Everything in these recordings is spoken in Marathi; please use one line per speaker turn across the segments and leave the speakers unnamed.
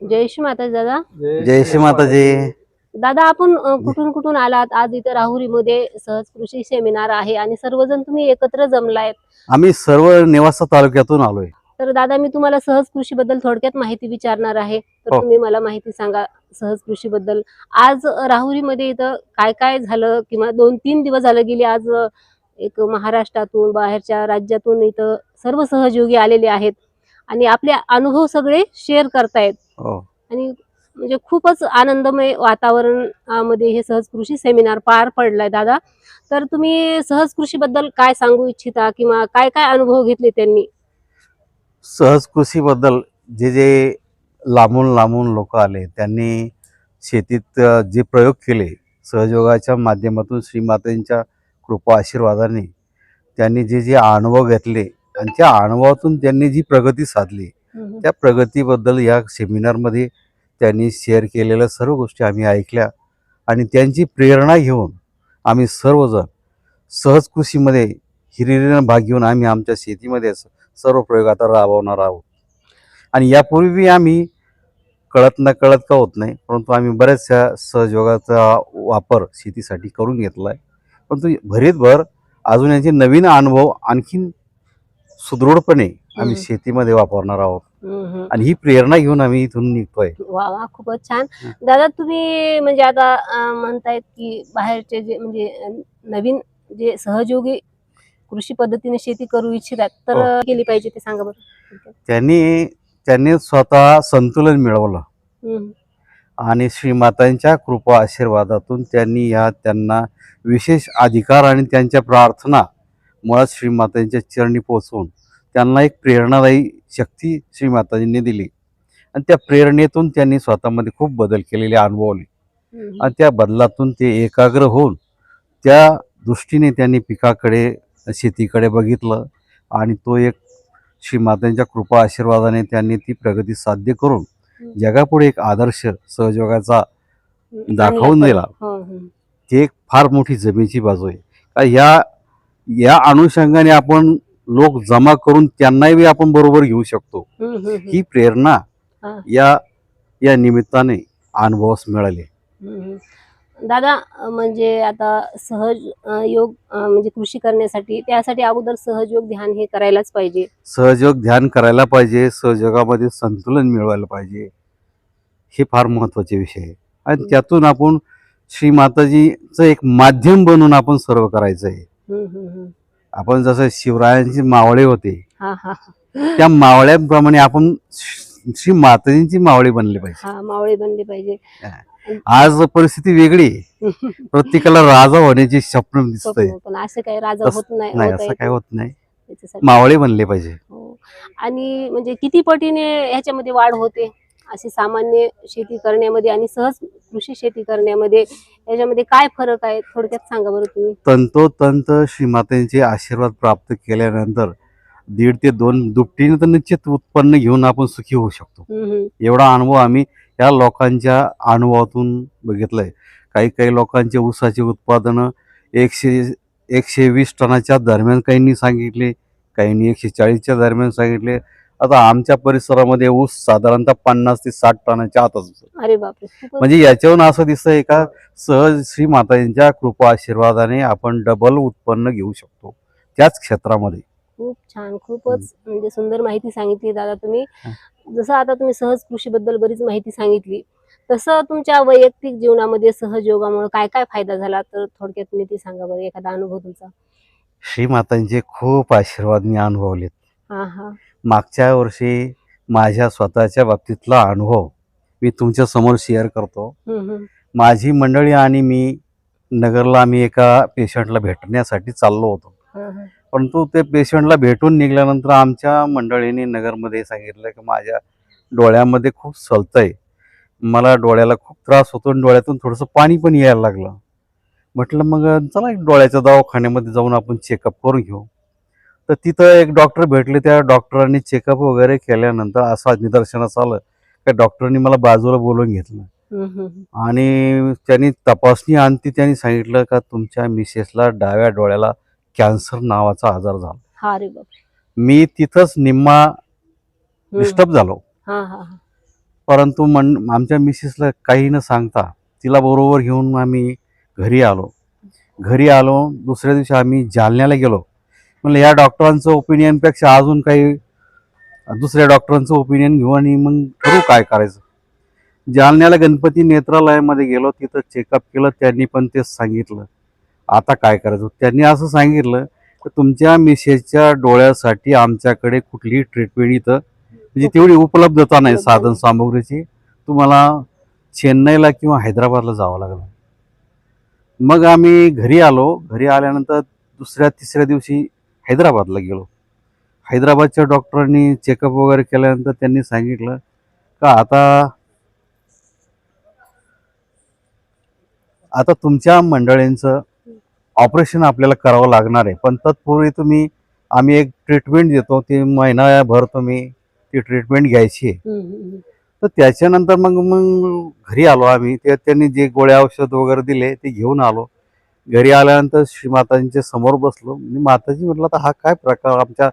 जय श्री माता दादा.
जय श्री माताजी.
दादा आपण कुठून कुठून आलात? आज इथं राहुरीमध्ये सहज कृषी सेमिनार आहे आणि सर्वजण तुम्ही एकत्र जमलायत.
आम्ही सर्व नेवासा तालुक्यातून आलोय.
तर दादा मी तुम्हाला सहज कृषी बद्दल थोडक्यात माहिती विचारणार आहे. तर
हो.
तुम्ही मला माहिती सांगा सहज कृषी बद्दल आज राहुरीमध्ये इथं काय काय झालं किंवा दोन तीन दिवस झालं गेले. आज एक महाराष्ट्रातून बाहेरच्या राज्यातून इथं सर्व सहयोगी आलेले आहेत. आणि आपले अनुभव सगळे शेअर करतायत.
हो.
आणि म्हणजे खूपच आनंदमय वातावरणमध्ये हे सहज कृषी सेमिनार पार पडलाय दादा. तर तुम्ही सहज कृषी बद्दल काय सांगू इच्छिता किंवा काय काय अनुभव घेतले त्यांनी?
सहज कृषी बद्दल जे जे लांबून लांबून लोक आले त्यांनी शेतीत जे प्रयोग केले सहयोगाच्या माध्यमातून श्रीमातांच्या कृपा आशीर्वादाने त्यांनी जे जे अनुभव घेतले आणि त्या अनुभवातून त्यांनी जी प्रगती साधली त्या प्रगतीबद्दल या सेमिनारमध्ये त्यांनी शेअर केलेल्या सर्व गोष्टी आम्ही ऐकल्या आणि त्यांची प्रेरणा घेऊन आम्ही सर्वजण सहज कृषीमध्ये हिरिरीनं भाग घेऊन आम्ही आमच्या शेतीमध्ये सर्व प्रयोग आता राबवणार आहोत. आणि यापूर्वी आम्ही कळत न कळत का होत नाही परंतु आम्ही बऱ्याचशा सहयोगाचा वापर शेतीसाठी करून घेतला आहे परंतु भरीतभर अजून यांचे नवीन अनुभव आणखीन सुदृढपणे आम्ही. शेतीमध्ये वापरणार आहोत. आणि ही प्रेरणा घेऊन आम्ही इथून निघतोय
वा वा खूपच छान. दादा तुम्ही म्हणजे आता म्हणतायत की बाहेरचे जे म्हणजे नवीन जे सहयोगी कृषी पद्धतीने शेती करू इच्छितात तर
हो.
केली पाहिजे ते सांगा बरं
त्यांनी त्यांनी स्वतः संतुलन मिळवलं आणि श्रीमातांच्या कृपा आशीर्वादातून त्यांनी या त्यांना विशेष अधिकार आणि त्यांच्या प्रार्थना मुळात श्रीमातांच्या चरणी पोचवून त्यांना एक प्रेरणादायी शक्ती श्रीमाताजींनी दिली आणि त्या प्रेरणेतून त्यांनी स्वतःमध्ये खूप बदल केलेले अनुभवले आणि त्या बदलातून ते एकाग्र होऊन त्या दृष्टीने त्यांनी पिकाकडे शेतीकडे बघितलं आणि तो एक श्रीमातांच्या कृपा आशीर्वादाने त्यांनी ती प्रगती साध्य करून जगापुढे एक आदर्श सहयोगाचा. दाखवून दिला.
हो, हम्म.
ती एक फार मोठी जमेची बाजू आहे का या या अनुषंगाने आपण लोक जमा करून त्यांनाही आपण बरोबर घेऊ शकतो. ही प्रेरणा. या या निमित्ताने अनुभवास मिळाली.
दादा म्हणजे आता सहज योग म्हणजे कृषी करण्यासाठी त्यासाठी अगोदर सहजयोग ध्यान हे करायलाच पाहिजे
सहयोग ध्यान करायला पाहिजे सहयोगामध्ये संतुलन मिळवायला पाहिजे हे फार महत्त्वाचे विषय आहे आणि त्यातून आपण श्री माताजीचं एक माध्यम बनून आपण सर्व करायचं आहे. आपण जसं शिवरायांचे मावळे होते
हा हा
त्या मावळ्याप्रमाणे आपण श्री माताजींची मावळे बनले पाहिजे.
हा मावळे बनले पाहिजे.
आज परिस्थिती वेगळी. प्रत्येकाला राजा होण्याची स्वप्न
पण असं काही राजा होत नाही
असं काय होत नाही. मावळे बनले पाहिजे.
हो. आणि म्हणजे किती पटीने ह्याच्यामध्ये वाढ होते? अशी सामान्य शेती करण्यामध्ये आणि सहज कृषी शेती करण्यामध्ये याच्यामध्ये काय फरक आहे? थोडक्यात सांगा बरं तुम्ही.
तंतोतंत श्रीमातांचे आशीर्वाद प्राप्त केल्यानंतर दीड ते दोन दुपटीने तर निश्चित उत्पन्न घेऊन आपण सुखी होऊ शकतो. एवढा अनुभव आम्ही या लोकांच्या अनुभवातून बघितलंय. काही काही लोकांचे ऊसाचे उत्पादनं एकशे एकशे वीस टनाच्या दरम्यान काहींनी सांगितले काहींनी एकशे चाळीसच्या दरम्यान सांगितले. आता आमच्या परिसरामध्ये ऊस साधारणतः पन्नास ते साठ टनाच्या आतच असतो.
अरे बापरे
म्हणजे याच्यावरून असं दिसतंय का सहज श्री माताजींच्या कृपा आशीर्वादाने आपण डबल उत्पन्न घेऊ शकतो त्याच क्षेत्रामध्ये.
खूप छान खूपच म्हणजे सुंदर माहिती सांगितली दादा तुम्ही. जसं आता तुम्ही सहज कृषी बद्दल बरीच माहिती सांगितली तसं तुमच्या वैयक्तिक जीवनामध्ये सहजयोगामुळे काय काय फायदा झाला? तर थोडक्यात तुम्ही ती सांगा बरं एखादा अनुभव तुमचा.
श्री मातांचे खूप आशीर्वाद मी अनुभवलेत.
हा हा.
मागच्या वर्षी माझ्या स्वतःच्या बाबतीतला अनुभव मी तुमच्यासमोर शेअर करतो. माझी मंडळी आणि मी नगरला आम्ही एका पेशंटला भेटण्यासाठी चाललो होतो. परंतु ते पेशंटला भेटून निघाल्यानंतर आमच्या मंडळीने नगरमध्ये सांगितलं की माझ्या डोळ्यामध्ये खूप सलतंय मला डोळ्याला खूप त्रास होतो आणि डोळ्यातून थोडंसं पाणी पण यायला लागलं. म्हटलं मग चला डोळ्याच्या दवाखान्यामध्ये जाऊन आपण चेकअप करून घेऊ. तर तिथं एक डॉक्टर भेटले. त्या डॉक्टरांनी चेकअप वगैरे केल्यानंतर असा निदर्शनास आलं त्या डॉक्टरांनी मला बाजूला बोलवून घेतलं. आणि त्यांनी तपासणी आणती त्यांनी सांगितलं का तुमच्या मिसेसला डाव्या डोळ्याला कॅन्सर नावाचा आजार झाला. मी तिथंच निम्मा. डिस्टर्ब झालो.
हा हा हा.
परंतु मन आमच्या मिसेसला काही न सांगता तिला बरोबर घेऊन आम्ही घरी आलो. घरी आलो. दुसऱ्या दिवशी आम्ही जालन्याला गेलो. म्हणलं या डॉक्टरांचं ओपिनियनपेक्षा अजून काही दुसऱ्या डॉक्टरांचं ओपिनियन घेऊ आणि मग ठरवू काय करायचं? जालन्याला गणपती नेत्रालयामध्ये गेलो तिथं चेकअप केलं त्यांनी पण तेच सांगितलं. आता काय करायचं? त्यांनी असं सांगितलं तर तुमच्या मिसेसच्या डोळ्यासाठी आमच्याकडे कुठलीही ट्रीटमेंट इथं म्हणजे तेवढी उपलब्धता नाही साधन सामुग्रीची. तुम्हाला चेन्नईला किंवा हैदराबादला जावं लागलं. मग आम्ही घरी आलो. घरी आल्यानंतर दुसऱ्या तिसऱ्या दिवशी हैदराबादला गेलो. हैदराबादच्या डॉक्टरांनी चेकअप वगैरे केल्यानंतर त्यांनी सांगितलं का आता आता तुमच्या मंडळींचं ऑपरेशन आपल्याला करावं लागणार आहे. पण तत्पूर्वी तुम्ही आम्ही एक ट्रीटमेंट देतो ती महिनाभर तुम्ही ती ट्रीटमेंट घ्यायची आहे. तर त्याच्यानंतर मग मग घरी आलो आम्ही. ते त्यांनी जे गोळ्या औषध वगैरे दिले ते घेऊन आलो. घरी आल्यानंतर श्री माताजींच्या समोर बसलो मी माताजी म्हटलं तर हा काय प्रकार आमच्या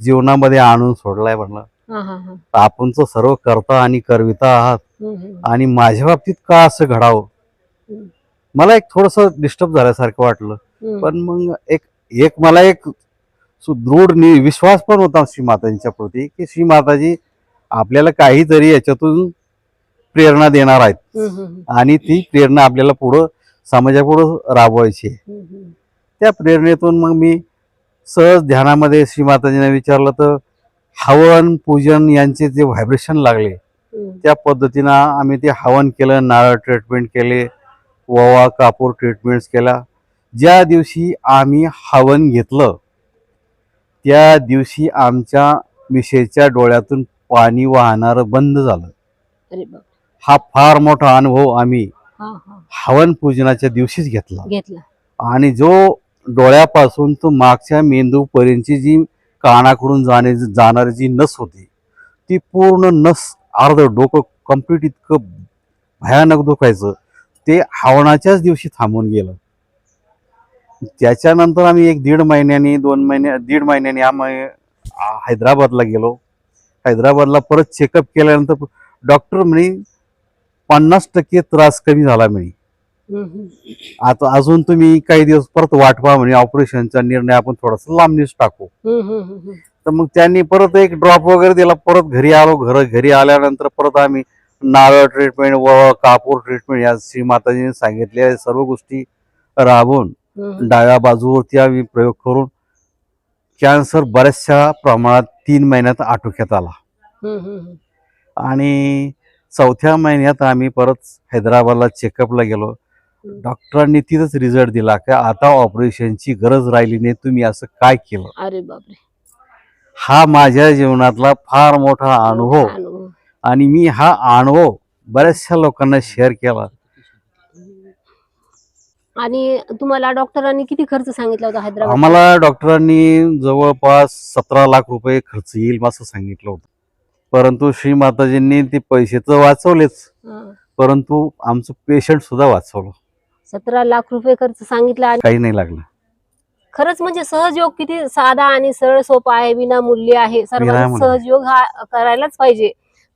जीवनामध्ये आणून सोडलाय
हा.
आपण तर सर्व करता आणि करविता आहात. आणि माझ्या बाबतीत का असं घडावं. मला एक थोडंसं डिस्टर्ब झाल्यासारखं वाटलं. पण मग एक एक मला एक सुदृढ विश्वास पण होता श्री माताजींच्या प्रती की श्री माताजी आपल्याला काहीतरी याच्यातून प्रेरणा देणार आहेत आणि ती प्रेरणा आपल्याला पुढं समाजापुढं राबवायची आहे. त्या प्रेरणेतून मग मी सहज ध्यानामध्ये श्री माताजींना विचारलं तर हवन पूजन यांचे जे व्हायब्रेशन लागले. त्या पद्धतीनं आम्ही ते हवन केलं नारळ ट्रीटमेंट केले ववा कापूर ट्रीटमेंट्स केल्या ज्या दिवशी आम्ही हवन घेतलं त्या दिवशी आमच्या मिशेच्या डोळ्यातून पाणी वाहणारं बंद झालं हा फार मोठा अनुभव आम्ही हवन पूजनाच्या दिवशीच घेतला.
घेतला.
आणि जो डोळ्यापासून तो मागच्या मेंदूपर्यंतची जी कानाकडून जाणे जाणारी जी नस होती ती पूर्ण नस अर्ध डोकं कंप्लीट इतकं भयानक दुखायचं. ते हवनाच्याच दिवशी थांबून गेलं. त्याच्यानंतर आम्ही एक दीड महिन्यानी दोन महिन्या दीड महिन्यानी आम्ही हैदराबादला गेलो. हैदराबादला परत चेकअप केल्यानंतर डॉक्टर म्हणे पन्नास टक्के त्रास कमी झाला म्हणे. आता अजून तुम्ही काही दिवस परत वाट पहा म्हणजे ऑपरेशनचा निर्णय आपण थोडासा लांबणीच टाकू. तर मग त्यांनी परत एक ड्रॉप वगैरे दिला परत घरी आलो घर घरी आल्यानंतर परत आम्ही नारळ ट्रीटमेंट व कापूर ट्रीटमेंट या श्री माताजीने सांगितलेल्या सर्व गोष्टी राबवून. डाव्या बाजूवरती आम्ही प्रयोग करून कॅन्सर बऱ्याचशा प्रमाणात तीन महिन्यात आटोक्यात आला. आणि चौथ्या महिन्यात आम्ही परत हैदराबादला चेकअपला गेलो. डॉक्टरांनी तिथंच रिझल्ट दिला की आता ऑपरेशनची गरज राहिली नाही तुम्ही असं काय केलं?
अरे बापरे.
हा माझ्या जीवनातला फार मोठा अनुभव. आणि मी हा अनुभव बऱ्याचशा लोकांना शेअर केला.
आणि तुम्हाला डॉक्टरांनी किती खर्च सांगितला होता हैदराबाद
आम्हाला डॉक्टरांनी जवळपास सतरा लाख रुपये खर्च येईल असं सांगितलं होतं. परंतु श्री माताजींनी ते पैसे तर वाचवलेच परंतु आमचं पेशंट सुद्धा वाचवलं.
सतरा लाख रुपये खर्च सांगितला आणि
काही नाही लागलं.
खरंच म्हणजे सहजयोग किती साधा आणि सरळ सोपा आहे विनामूल्य आहे. सर्वांना
विनामूल्य.
सहजयोग हा करायलाच पाहिजे.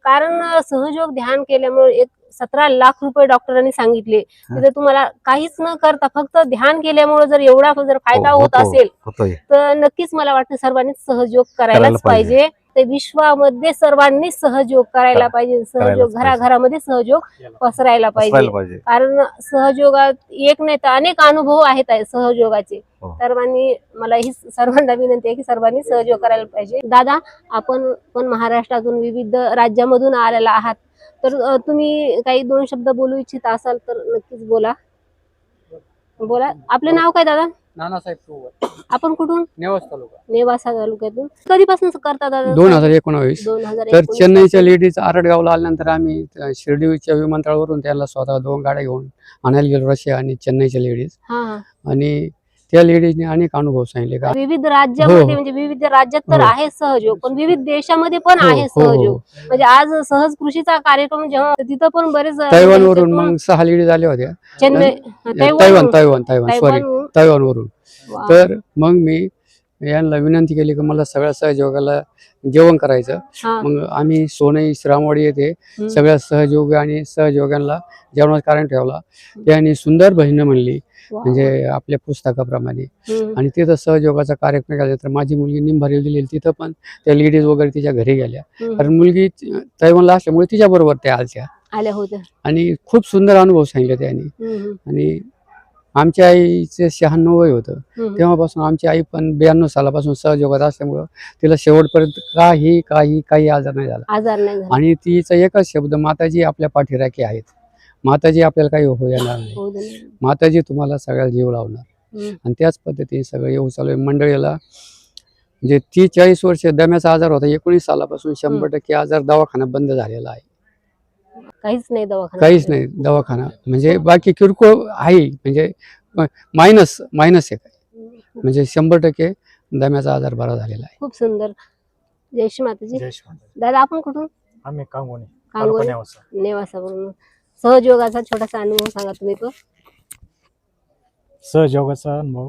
कारण अं, सहजयोग ध्यान केल्यामुळे एक सतरा लाख रुपये डॉक्टरांनी सांगितले. तिथे तुम्हाला काहीच न करता फक्त ध्यान केल्यामुळे जर एवढा जर फायदा
हो,
होत
होतो.
असेल
होतोय.
तर नक्कीच मला वाटतं सर्वांनीच सहयोग
करायला
करायलाच
पाहिजे.
पाहिजे. ते विश्वामध्ये सर्वांनी सहयोग करायला
करा-
पाहिजे सहयोग. घराघरामध्ये सहयोग पसरायला पाहिजे. कारण सहयोगात एक नाही तर अनेक अनुभव आहेत आहे सहयोगाचे.
हो.
सर्वांनी मला ही सर्वांना विनंती आहे की सर्वांनी सहयोग करायला पाहिजे. दादा आपण पण महाराष्ट्रातून विविध राज्यामधून आलेला आहात. तर तुम्ही काही दोन शब्द बोलू इच्छित असाल तर नक्कीच बोला. बोला. आपले नाव काय दादा?
नानासाहेब
आपण कुठून?
नेवास तालुका.
नेवासा तालुक्यातून. कधीपासून करता दादा?
दोन हजार एकोणावीस.
दोन हजार
तर
एकोणीस
चेन्नईच्या लेडीज आरडगावला आल्यानंतर आम्ही शिर्डीच्या विमानतळावरून त्यांना स्वतः दोन गाड्या घेऊन आणायला गेलो रशिया आणि चेन्नईच्या लेडीज.
हा हा.
आणि त्या लेडीजने अनेक अनुभव सांगितले का?
विविध राज्यामध्ये
हो.
म्हणजे विविध राज्यात तर
हो.
आहे सहयोग पण विविध देशामध्ये पण
हो,
आहे
हो,
सहयोग
हो.
म्हणजे आज सहज कृषीचा कार्यक्रम जेव्हा तिथं पण बरेच
तैवानवरून मग सहा लेडीज आल्या होत्या.
Chennai
Taiwan Taiwan Taiwan sorry
वा.
तर मग मी यांना विनंती केली की मला सगळ्या सहयोगाला जेवण करायचं मग आम्ही सोनई श्रामवाडी येथे. सगळ्या सहयोगी आणि सहयोगांना जेवणाचा कारण ठेवला त्यांनी सुंदर भजनं म्हणली. म्हणजे आपल्या पुस्तकाप्रमाणे. आणि तिथं सहयोगाचा कार्यक्रम केला तर माझी मुलगी निंभारी दिलेली तिथं पण त्या लेडीज वगैरे तिच्या घरी गेल्या. कारण मुलगी तैवानला असल्यामुळे तिच्याबरोबर त्या आलत्या
आल्या होत्या
आणि खूप सुंदर अनुभव सांगितले त्यांनी. आणि आमच्या आईचे शहाण्णव वय होतं. तेव्हापासून आमची आई पण ब्याण्णव सालापासून सहयोगात असल्यामुळं तिला शेवटपर्यंत काही काही काही आजार नाही झाला.
आजार नाही झाला.
आणि तिचा एकच शब्द माताजी आपल्या पाठीराखी आहेत. माताजी आपल्याला काही हो येणार नाही. माताजी तुम्हाला सगळ्याला जीव लावणार. आणि त्याच पद्धतीने सगळं येऊ चालू आहे. मंडळीला म्हणजे तीस चाळीस वर्ष दम्याचा आजार होता एकोणीस सालापासून शंभर टक्के आजार दवाखाना बंद झालेला आहे.
काहीच नाही दवाखाना.
काहीच नाही दवाखाना. म्हणजे बाकी किरकोळ आहे. म्हणजे मायनस मायनस आहे. काय म्हणजे शंभर टक्के दम्याचा आजार बरा झालेला आहे.
खूप सुंदर. जय श्री माताजी.
जय.
दादा आपण कुठून?
आम्ही कांगोनी तालुका नेवासा.
नेवासावरून. सहयोगाचा छोटासा अनुभव सांगा तुम्ही तो.
सहयोगाचा अनुभव.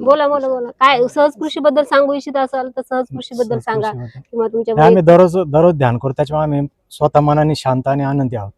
बोला बोला बोला. काय सहज कृषी बद्दल सांगू इच्छित असाल तर सहज कृषी बद्दल. सांगा. किंवा तुमच्या
आम्ही दररोज दररोज ध्यान करू त्याच्यामुळे आम्ही स्वतः मनाने शांत आणि आनंदी आहोत.